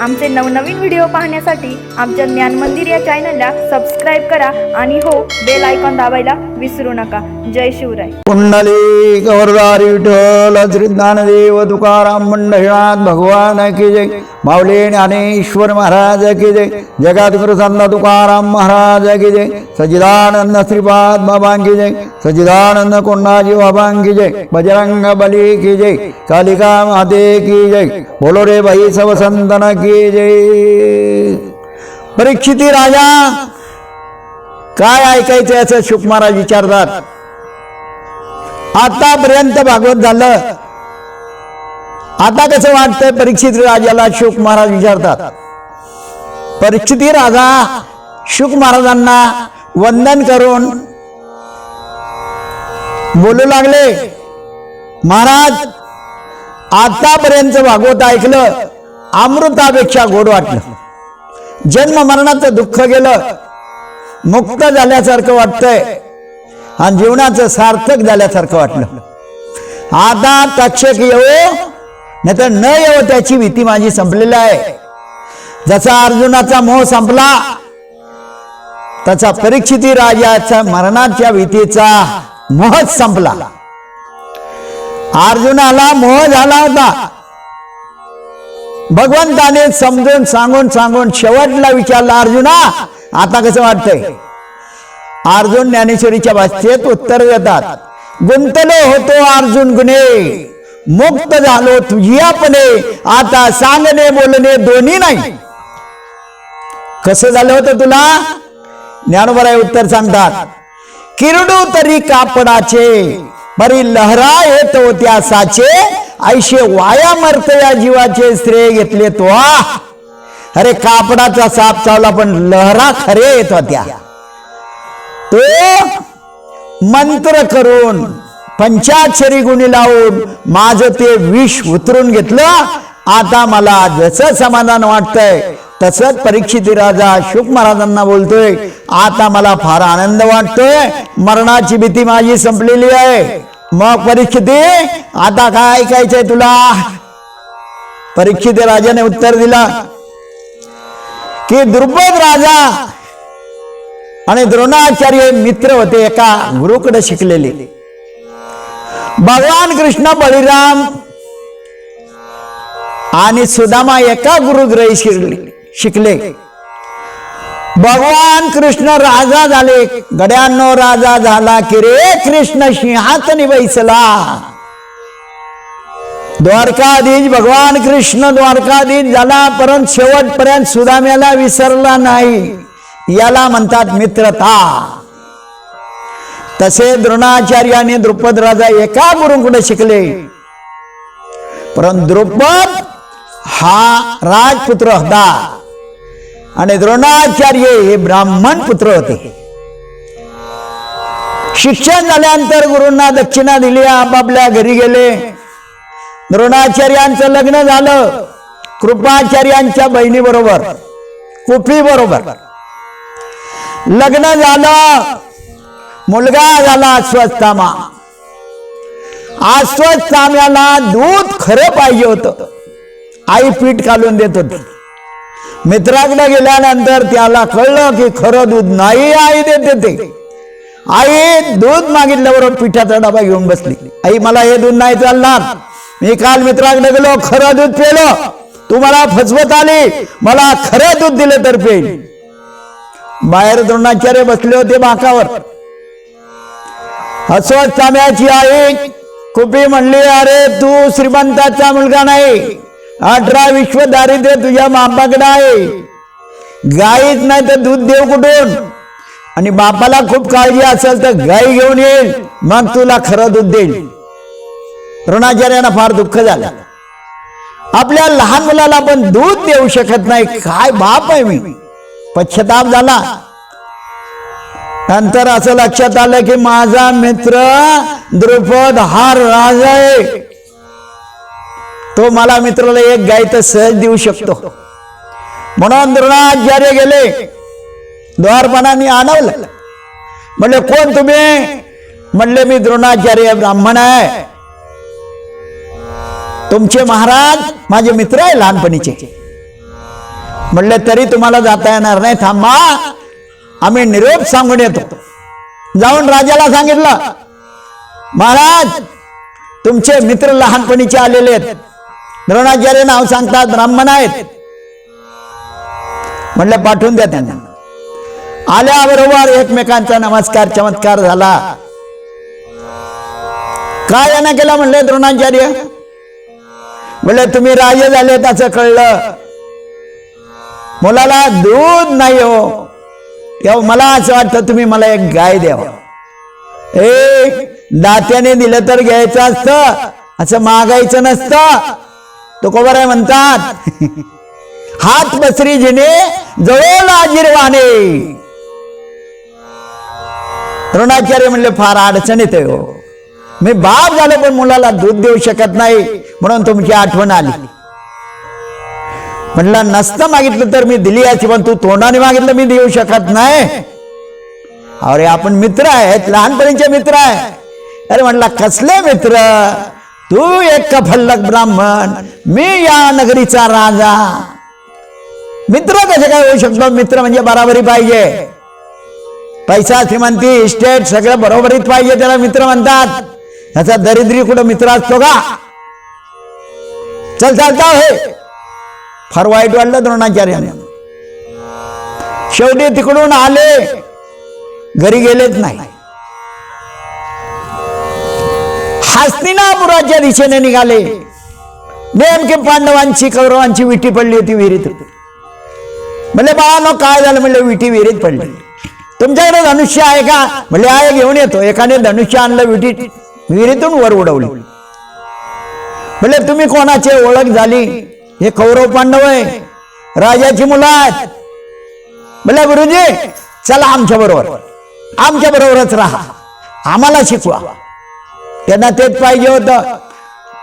आमचे नवनवीन व्हिडिओ पाहण्यासाठी आमच्या ज्ञान मंदिर या चॅनलला सबस्क्राईब करा आणि हो बेल आयकॉन दाबायला विसरू नका. जय शिवराय. कुंडली गौरदारी विठ्ठल श्री ज्ञानदेव तुकाराम मंडळात भगवान की जय. माऊली ज्ञानेश्वर महाराज की जय. जगातगुरु संत तुकाराम महाराज की जय. सजिदानंद श्रीपाद बाबांकी जय. सजिदानंद कोंडाजी बाबांकी जय. बजरंग बली की जय. कालिका माते की जय. बोलो रे भाई सब संतन की जय परीक्षिती राजा? काय ऐकायचं असं शुक महाराज विचारतात. आतापर्यंत भागवत झालं. आता कसं वाटतंय परीक्षित राजाला? शुक महाराज विचारतात. परीक्षिती राजा? शुक महाराजांना वंदन करून बोलू लागले. महाराज आतापर्यंत भागवत ऐकलं. अमृतापेक्षा गोड वाटलं. जन्म मरणाचं दुःख गेलं. मुक्त झाल्यासारखं वाटतंय. आणि जीवनाचं सार्थक झाल्यासारखं वाटलं. आता तक्षक येऊ नाही तर न येऊ त्याची भीती माझी संपलेली आहे. जसा अर्जुनाचा मोह संपला तसा परीक्षिती राजाच्या मरणाच्या भीतीचा मोहच संपला. अर्जुनाला मोह झाला होता. भगवंताने समजून सांगून सांगून शेवटला विचारला अर्जुना आता कसं वाटतंय? अर्जुन ज्ञानेश्वरीच्या भाषेत उत्तर देतात गुंतलो होतो अर्जुन गुणे मुक्त झालो तुझियापणे आता सांगणे बोलणे दोन्ही नाही. कसं झालं होतं तुला? ज्ञानोबराय उत्तर सांगतात किरडू तरी कापडाचे बरी लहरा येत होत्या साचे ऐशे वाया मरत या जीवाचे श्रेय घेतले तो. अरे कापडाचा साप चावला पण लहरा खरे येत होत्या. तो मंत्र करून पंचाक्षरी गुणी लावून माझं ते विष उतरून घेतलं. आता मला जसं समाधान वाटतंय तसंच परीक्षिती राजा शुक महाराजांना बोलतोय आता मला फार आनंद वाटतोय. मरणाची भीती माझी संपलेली आहे. मग परीक्षिती आता काय ऐकायचंय तुला? परीक्षित राजाने उत्तर दिला की द्रुपद राजा आणि द्रोणाचार्य मित्र होते एका गुरुकडे शिकलेले. भगवान कृष्ण बळीराम आणि सुदामा एका गुरुग्रही शिरली. शिकले. भगवान कृष्ण राजा झाले. गड्यांनो राजा झाला की रे कृष्ण सिंहात निवैसला. द्वारकाधीश भगवान कृष्ण द्वारकाधीश झाला परंतु शेवटपर्यंत सुदाम्याला विसरला नाही. याला म्हणतात मित्रता. तसे द्रोणाचार्य आणि द्रुपद राजा एका गुरुंकडे शिकले? परंतु द्रुपद हा राजपुत्र होता. आणि द्रोणाचार्य हे ब्राह्मण पुत्र होते. शिक्षण झाल्यानंतर गुरूंना दक्षिणा दिली आपापल्या घरी गेले. द्रोणाचार्यांचं लग्न झालं कृपाचार्यांच्या बहिणी बरोबर कुपी बरोबर लग्न झालं मुलगा झाला अस्वस्थामा. अस्वस्थाम्याला दूध खरं पाहिजे होतं. आई पीठ घालून देत होती. मित्राकडे गेल्यानंतर त्याला कळलं की खरं दूध नाही आई देते ते. आई दूध मागितल्याबरोबर पिठाचा डबा घेऊन बसली. आई मला हे दूध नाही चालणार. मी काल मित्राकडे गेलो खरं दूध फेलो तू मला फसवत आली. मला खरं दूध दिलं तर पेल बाहेर द्रोणाचार्य बसले होते बाकावर. हसवत तांब्याची आई कुपी म्हणली अरे तू श्रीमंताचा मुलगा नाही. अठरा विश्व दारिद्र्य तुझ्या बापाकडे आहे. गाईच नाही तर दूध देव कुठून? आणि बापाला खूप काळजी असेल तर गाई घेऊन येईल मग तुला खरं दूध देईल. द्रोणाचार्यांना फार दुःख झालं. आपल्या लहान मुलाला पण दूध देऊ शकत नाही. काय बाप आहे मी? पश्चाताप झाला. नंतर असं लक्षात आलं की माझा मित्र द्रुपद हा राजा आहे. तो मला मित्राला एक गाय तर सहज देऊ शकतो. म्हणून द्रोणाचार्य गेले द्वारपणाने आणवलं म्हणले कोण तुम्ही? म्हणले मी द्रोणाचार्य ब्राह्मण आहे. तुमचे महाराज माझे मित्र आहे लहानपणीचे. म्हणले तरी तुम्हाला जाता येणार नाही. थांबा. आम्ही निरोप सांगून येतो. जाऊन राजाला सांगितलं महाराज तुमचे मित्र लहानपणीचे आलेले आहेत. द्रोणाचार्य नाव सांगतात ब्राह्मण आहेत. म्हणलं पाठवून द्या त्यांना. आल्याबरोबर एकमेकांचा नमस्कार चमत्कार झाला. काय यानं केलं म्हणले द्रोणाचार्य? म्हणले तुम्ही राजे झाले त्याचं कळलं. मुलाला दूध नाही हो. मला असं वाटतं तुम्ही मला एक गाय द्यावं. एक दात्याने दिलं तर घ्यायचं असतं असं मागायचं नसतं. तो कोबर आहे म्हणतात. हात बसरी जिने जवळ आजीरवाने द्रोणाचार्य म्हणले फार अडचण येते हो. मी बाप झालो पण मुलाला दूध देऊ शकत नाही म्हणून तुमची आठवण आली. म्हणलं नसतं मागितलं तर मी दिली याची पण तू तोंडाने मागितलं मी देऊ शकत नाही. अरे आपण मित्र आहेत लहानपणीचे मित्र आहे अरे म्हणला कसले मित्र? तू एक कफल्लक ब्राह्मण मी या नगरीचा राजा. मित्र कसे काय होऊ शकतो? मित्र म्हणजे बराबरी पाहिजे. पैसा श्रीमंती इस्टेट सगळं बरोबरीत पाहिजे त्याला मित्र म्हणतात. ह्याचा दरिद्री कुठं मित्र असतो का? चल चालता हे. फार वाईट वाटलं द्रोणाचार्याने. शेवटी तिकडून आले. घरी गेलेच नाही. हस्तिनापुराच्या दिशेने निघाले. नेमके पांडवांची कौरवांची विटी पडली होती विहिरीत. म्हणले बाळानो काय झालं? म्हणलं विटी विहिरीत पडली. तुमच्याकडे धनुष्य आहे का? म्हणले आहे घेऊन येतो. एकाने धनुष्य आणलं विटीत विहिरीतून वर उडवली. म्हणले तुम्ही कोणाची ओळख झाली? हे कौरव पांडव आहे राजाची मुलं आहेत. म्हणले गुरुजी चला आमच्या बरोबर. आमच्या बरोबरच राहा. आम्हाला शिकवा. त्यांना तेच पाहिजे होतं.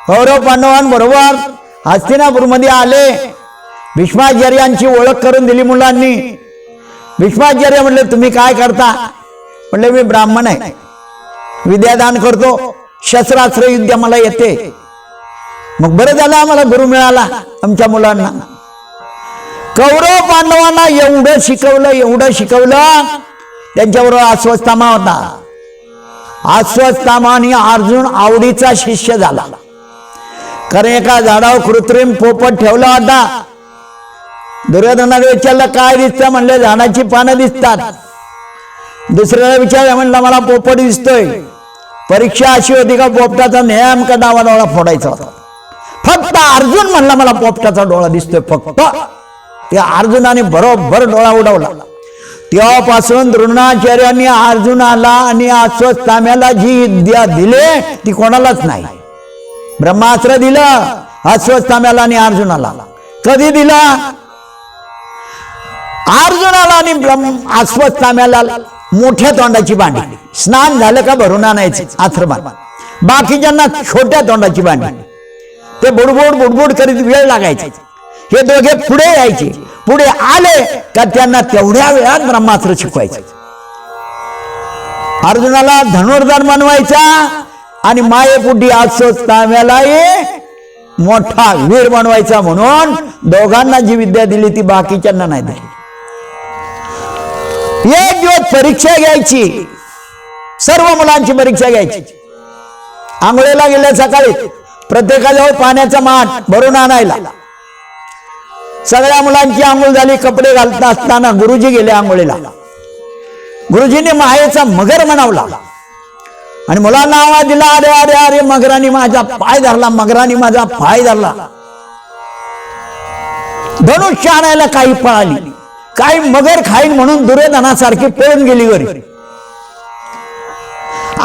कौरव पांडवांबरोबर हस्तिनापूरमध्ये आले. भीष्माचार्यांची ओळख करून दिली मुलांनी. भीष्माचार्य म्हटले तुम्ही काय करता? म्हणले मी ब्राह्मण आहे. विद्यादान करतो. शस्त्रास्त्र युद्ध मला येते. मग बरं झालं आम्हाला गुरु मिळाला आमच्या मुलांना. कौरव पांडवांना एवढं शिकवलं एवढं शिकवलं त्यांच्याबरोबर अस्वस्थमा होता. अस्वस्थामा अर्जुन आवडीचा शिष्य झाला. कारण एका झाडावर कृत्रिम पोपट ठेवला होता. दुर्योधनाला विचारलं काय दिसतं म्हणले झाडाची पानं दिसतात. दुसऱ्याला विचारलं म्हणलं मला पोपट दिसतोय. परीक्षा अशी होती का पोपटाचा नेमका डावा डोळा फोडायचा होता. फक्त अर्जुन म्हणला मला पोपटाचा डोळा दिसतोय फक्त. त्या अर्जुनाने बरोबर डोळा उडवला. तेव्हापासून द्रोणाचार्यांनी अर्जुनाला आणि अस्वस्थाम्याला जी विद्या दिले ती कोणालाच नाही. ब्रह्मास्त्र दिलं अस्वस्थाम्याला आणि अर्जुनाला. कधी दिला? अर्जुनाला आणि ब्रह्म अस्वस्थाम्याला मोठ्या तोंडाची भांडी. स्नान झालं का भरून आणायचं? आथरमान बाकीच्यांना छोट्या तोंडाची भांडी. ते बुडबुड बुडबुड करीत वेळ लागायचे. हे दोघे पुढे यायचे. पुढे आले का त्यांना तेवढ्या वेळात ब्रह्मास्त्र शिकवायचं. अर्जुनाला धनुर्धर बनवायचा आणि मायेपुटी ताम्यालाही मोठा वीर बनवायचा म्हणून दोघांना जी विद्या दिली ती बाकीच्यांना नाही दिली. एक दिवस परीक्षा घ्यायची. सर्व मुलांची परीक्षा घ्यायची. आंघोळीला गेल्या सकाळी प्रत्येकाजवळ पाण्याचा माठ भरून आणायला. सगळ्या मुलांची आंघोळ झाली कपडे घालता असताना गुरुजी गेले आंघोळीला. गुरुजीने मायेचा मगर म्हणावला. आणि मुलांना आवाज दिला अरे अरे अरे मगराने माझा पाय धरला मगराने माझा पाय धरला. धनुष्य आणायला काही पळाली. काही मगर खाईन म्हणून दुर्योधनासारखी पळून गेली घरी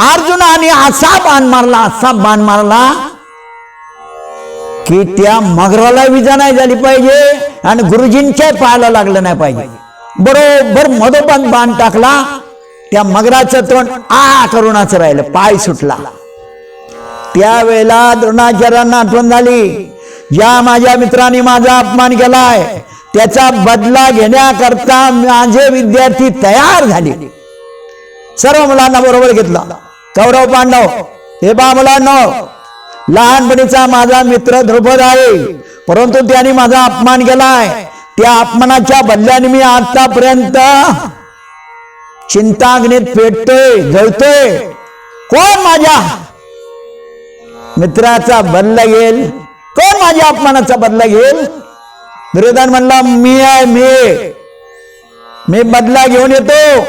अर्जुनाने असा बाण मारला असा बाण मारला की त्या मगराला विजा नाही झाली पाहिजे आणि गुरुजींच्या पाहायला लागलं नाही पाहिजे. बरोबर मधोबंद बाण टाकला त्या मगराचं तोंड आ करुणाचं राहिलं पाय सुटला. त्यावेळेला द्रोणाचार्यांना आठवण झाली ज्या माझ्या मित्राने माझा अपमान केलाय. त्याचा बदला घेण्याकरता माझे विद्यार्थी तयार झाले. सर्व मुलांना बरोबर घेतला. कौरव पांडव हे बा मुलांना लहानपणीचा माझा मित्र ध्रुपद आहे. परंतु त्याने माझा अपमान केलाय. त्या अपमानाच्या बदल्याने मी आतापर्यंत चिंताग्नीत पेटतोय जळतोय. कोण माझ्या मित्राचा बदला घेईल? कोण माझ्या अपमानाचा बदला घेईल? दुर्योधन म्हणला मी आहे मी मी बदला घेऊन येतो.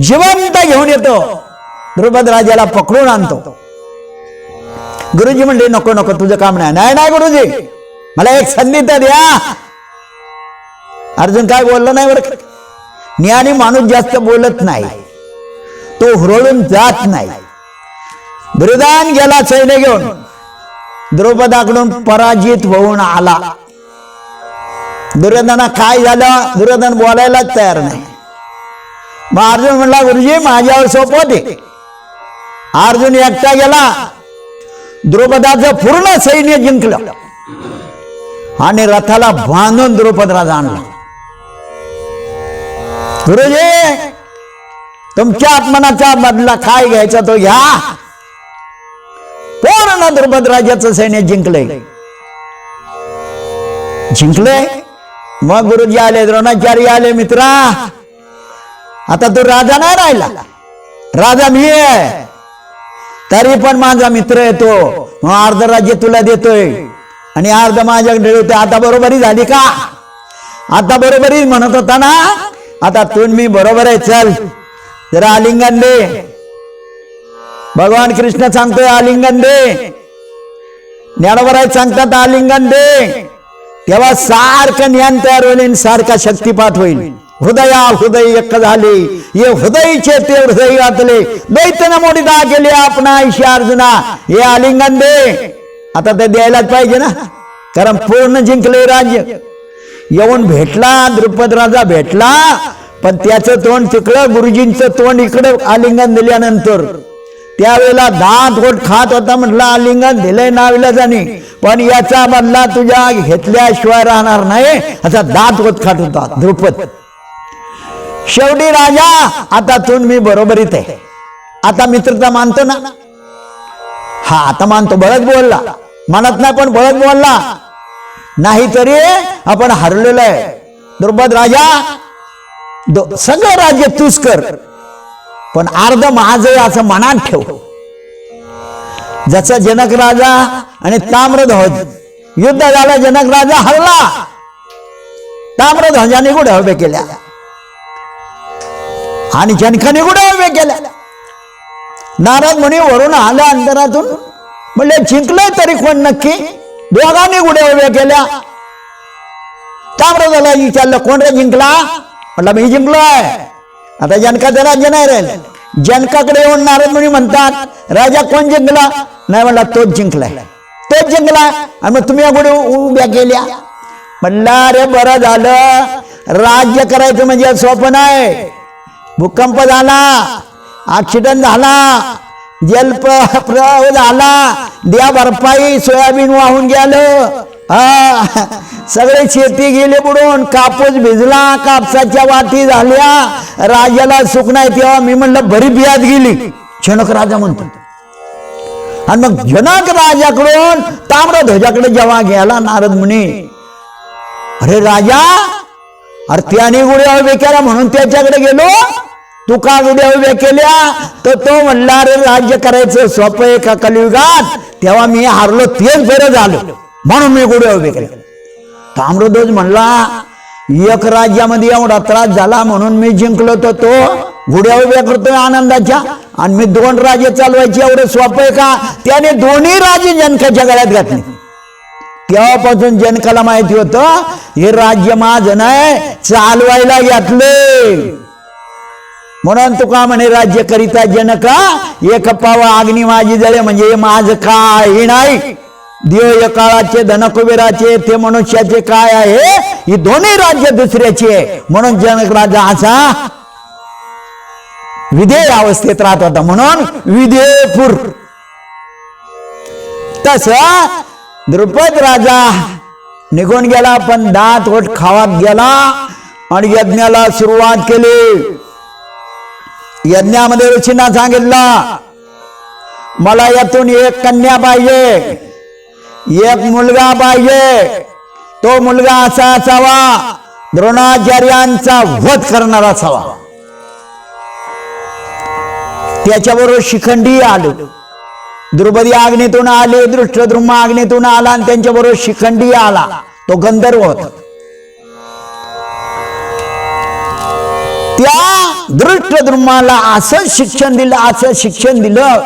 जिवंत घेऊन येतो. द्रुपद राजाला पकडून आणतो. गुरुजी म्हणले नको नको तुझं काम नाही. नाही नाही गुरुजी. मला एक संधी तर द्या. अर्जुन काय बोललं नाही बरं ज्ञानी माणूस जास्त बोलत नाही. तो हुरळून जात नाही. दुर्योधन गेला सैन्य घेऊन. द्रौपदाकडून पराजित होऊन आला. दुर्योधना काय झालं? दुर्योधन बोलायलाच तयार नाही. मग अर्जुन म्हणला गुरुजी माझ्यावर सोपवते अर्जुन एकटा गेला. द्रौपदाचं पूर्ण सैन्य जिंकलं. आणि रथाला बांधून द्रौपदराजा आणला. गुरुजी तुमच्या अपमानाचा बदला काय घ्यायचा तो घ्या. पूर्ण द्रुपद राजाचं सैन्य जिंकलंय. जिंकलंय? मग गुरुजी आले द्रोणाचार्य आले मित्रा. आता तो राजा नाही राहिला. राजा मी आहे. तरी पण माझा मित्र येतो. मग अर्ध राज्य तुला देतोय. आणि अर्ध माझ्याकडे ठेवतोय. आता बरोबरी झाली का? आता बरोबरी म्हणत होता ना? आता तू मी बरोबर आहे. चल. जरा आलिंगन दे. भगवान कृष्ण सांगतोय आलिंगन दे. ज्ञानोबराय सांगतात आलिंगन दे. तेव्हा सारखं ज्ञान तयार होईल सारखा शक्तिपात होईल. हृदया हृदय एक झाले. ये हृदयचे ते हृदय घातले दैतन मोडीदा दा आपण आयुष्य अर्जुना. हे आलिंगन दे. आता ते द्यायलाच पाहिजे ना. कारण पूर्ण जिंकले राज्य. येऊन भेटला द्रुपद राजा भेटला पण त्याचं तोंड तिकडं गुरुजींचं तोंड इकडं आलिंगन दिल्यानंतर. त्यावेळेला दात गोट खात होता म्हटलं आलिंगन दिलंय नाविला जाणी. पण याचा बदला तुझ्या घेतल्याशिवाय राहणार नाही. असा दात गोट खात होता द्रुपद. शेवटी राजा आता तू मी बरोबरीत आहे आता मित्रता मानतो ना? हा आता मानतो. बळच बोलला. म्हणत नाही पण बळच बोलला. नाहीतरी आपण हरलेलो आहे. द्रुपद राजा सगळं राज्य तूच कर. पण अर्ध माझ असं मनात ठेव. जसा जनक राजा आणि ताम्रध्वज. युद्ध झालं जनक राजा हरला. ताम्रध्वजाने गुढ हवे केल्या. आणि जनकाने गुढ्या उभे केल्या नारद म्हणे वरून आल्या अंतरातून म्हणले जिंकलंय तरी कोण नक्की? दोघांनी गुड्या उभ्या केल्या. ताम्रध्वजाला विचारलं कोण रे जिंकला? म्हटलं मी जिंकलोय. आता जनकाचं राज्य नाही रे. जनकाकडे येऊन नारद मुनी म्हणतात राजा कोण जिंकला? नाही म्हणला तोच जिंकलाय. तोच जिंकला? आणि मग तुम्ही अगोदर उभ्या केल्या. म्हणला अरे बरं झालं. राज्य करायचं म्हणजे सोपं नाही भूकंप झाला ऍक्सिडेंट झाला जल प्रवाह झाला द्या भरपाई सोयाबीन वाहून गेलं. सगळे शेती गेले बुडून कापूस भिजला कापसाच्या वाटी झाल्या राजाला सुख नाही तेव्हा मी म्हणलं भरी बियात गेली. जनक राजा म्हणतो. आणि मग जनक राजाकडून ताम्रध्वजाकडे जेव्हा गेला नारद मुनी अरे राजा अरे त्याने गुढ्या उभे म्हणून त्याच्याकडे गेलो तू का उभ्या केल्या तर तो म्हणला अरे राज्य करायचं सोपं आहे का कलियुगात? तेव्हा मी हारलो तेच बरं झालं. म्हणून मी गुढ्या उभे केले. ताम्रध्वज म्हणला एक राज्यामध्ये एवढा त्रास झाला म्हणून मी जिंकलो तर तो गुढ्या उभ्या करतोय आनंदाच्या. आणि मी दोन राज्य चालवायची एवढं सोपं आहे का? त्याने दोन्ही राज्य जनकाच्या गळ्यात घातले. तेव्हापासून जनकाला माहिती होतं हे राज्य माझं नाही चालवायला घातले म्हणून तुका म्हणे राज्य करिता जनका एक पावा अग्नी माझी जळे म्हणजे हे माझं काही नाही. देव काळाचे धनकुबेराचे ते मनुष्याचे काय आहे? ही दोन्ही राज्य दुसऱ्याचे. आहे म्हणून जनक राजा असा विधेय अवस्थेत राहत होता. म्हणून विधेयपूर. तस द्रुपद राजा निघून गेला पण दात ओठ खावात गेला आणि यज्ञाला सुरुवात केली. यज्ञामध्ये ऋषींना सांगितलं मला यातून एक कन्या पाहिजे एक मुलगा पाहिजे. तो मुलगा असा असावा द्रोणाचार्यांचा वध करणारा असावा. त्याच्याबरोबर शिखंडी आलो. द्रुपदी आग्नेतून आले दृष्टद्रुम आग्नेतून आला आणि त्यांच्याबरोबर शिखंडी आला. तो गंधर्व होता. त्या दृष्टद्रुमाला असं शिक्षण दिलं असं शिक्षण दिलं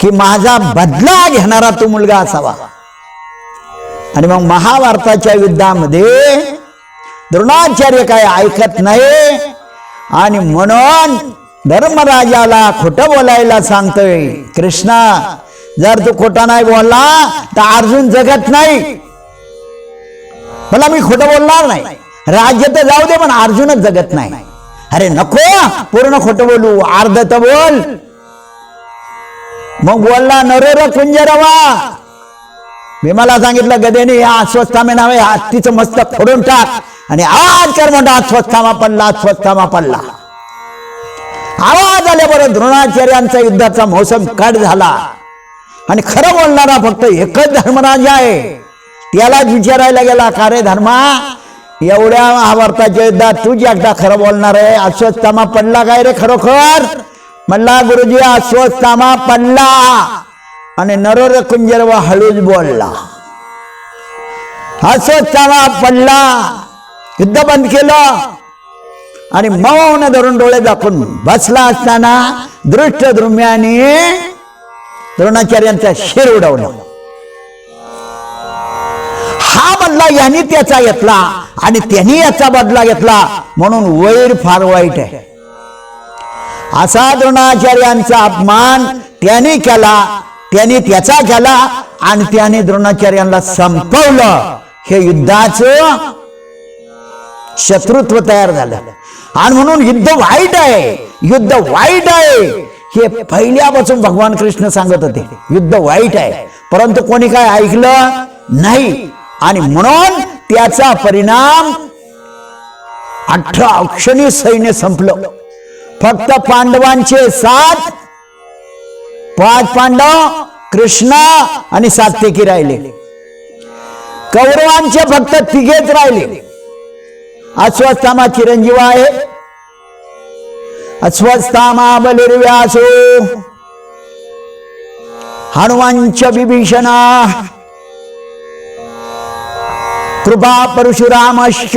की माझा बदला घेणारा तो मुलगा असावा. आणि मग महाभारताच्या युद्धामध्ये द्रोणाचार्य काय ऐकत नाही आणि म्हणून धर्मराजाला खोटं बोलायला सांगतोय कृष्णा जर तू खोटा नाही बोलला तर अर्जुन जगत नाही. मला मी खोटं बोलणार नाही. राज्य तर जाऊ दे पण अर्जुनच जगत नाही. अरे नको पूर्ण खोटं बोलू अर्ध तर बोल. मग बोलला नरोर कुंजरवा. मी मला सांगितलं गदेने या अस्वस्थामे नावे हत्तीचं मस्तक फोडून टाक. आणि आवाज कर म्हणतो अस्वस्थामा पडला अस्वस्थामा पडला. आवाज आल्याबरोबर द्रोणाचार्यांचा युद्धाचा मौसम कट झाला. आणि खरं बोलणारा फक्त एकच धर्मराज आहे. त्यालाच विचारायला गेला का रे धर्मा? एवढ्या महाभारताच्या युद्धात तू एकदा खरं बोलणार आहे अस्वस्थामा पडला काय रे खरोखर? म्हणला गुरुजी अस्वस्थामा पडला. आणि नरोर कुंजरव हळूच बोलला. अस्वस्थामा पडला. युद्ध बंद केलं. आणि मौन धरून डोळे दाखवून बसला असताना दृष्ट द्रुम्याने द्रोणाचार्यांचा शिर उडवला. बदला यांनी त्याचा घेतला आणि त्यांनी याचा बदला घेतला म्हणून वैर फार वाईट आहे. असा द्रोणाचार्यांचा अपमान त्याने केला त्याने त्याचा केला आणि त्याने द्रोणाचार्यांना संपवलं. हे युद्धाचं शत्रुत्व तयार झालं. आणि म्हणून युद्ध वाईट आहे युद्ध वाईट आहे. हे पहिल्यापासून भगवान कृष्ण सांगत होते युद्ध वाईट आहे. परंतु कोणी काय ऐकलं? नाही. आणि म्हणून त्याचा परिणाम अठरा अक्षणी सैन्य संपलं. फक्त पांडवांचे सात पाच पांडव कृष्ण आणि सात्यकी राहिले. कौरवांचे फक्त तिघेच राहिले. अस्वस्थामा चिरंजीव आहे. अस्वस्थामा बलिर्व्यासो. हनुमानच्या विभीषणा. कृपा परशुरामश्च.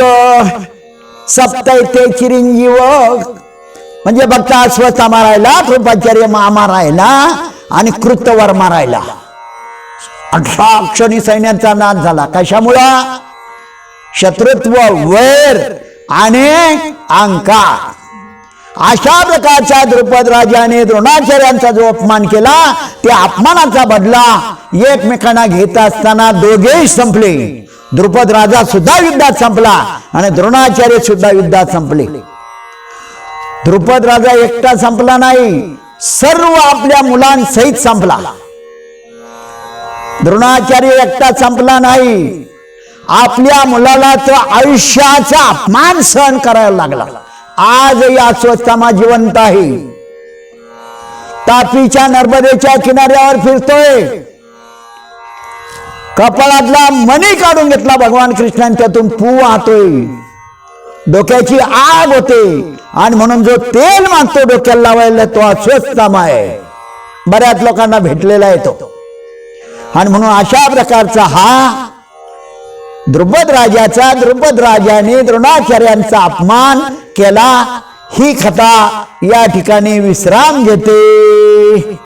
सप्तैते चिरंजीव. म्हणजे फक्त अस्वस्थामा राहिला कृपाचार्य मामा राहिला आणि कृतवर्मा राहिला अठरा अक्षणी सैन्याचा नाश झाला. कशामुळं? शत्रुत्व वैर आणि अंकार. अशा प्रकारच्या द्रुपद राजाने द्रोणाचार्यांचा जो अपमान केला त्या अपमानाचा बदला एकमेकांना घेत असताना दोघेही संपले. द्रुपद राजा सुद्धा युद्धात संपला आणि द्रोणाचार्य सुद्धा युद्धात संपले. द्रुपद राजा एकटा संपला नाही सर्व आपल्या मुलांसहित संपला. द्रोणाचार्य एकटा संपला नाही आपल्या मुलाला तो आयुष्याचा अपमान सहन करायला लागला. आजही अस्वस्थमा जिवंत आहे. तापीच्या नर्मदेच्या किनाऱ्यावर फिरतोय. कपाळातला मणी काढून घेतला भगवान कृष्णाने त्यातून पू वाहतोय. डोक्याची आग होते आणि म्हणून जो तेल मागतो डोक्याला लावायला तो अस्वस्थमा आहे. बऱ्याच लोकांना भेटलेला आहे तो. आणि म्हणून अशा प्रकारचा हा द्रुपद राजाचा द्रुपद राजाने द्रोणाचार्यांचा अपमान केला. ही कथा या ठिकाणी विश्राम घेते.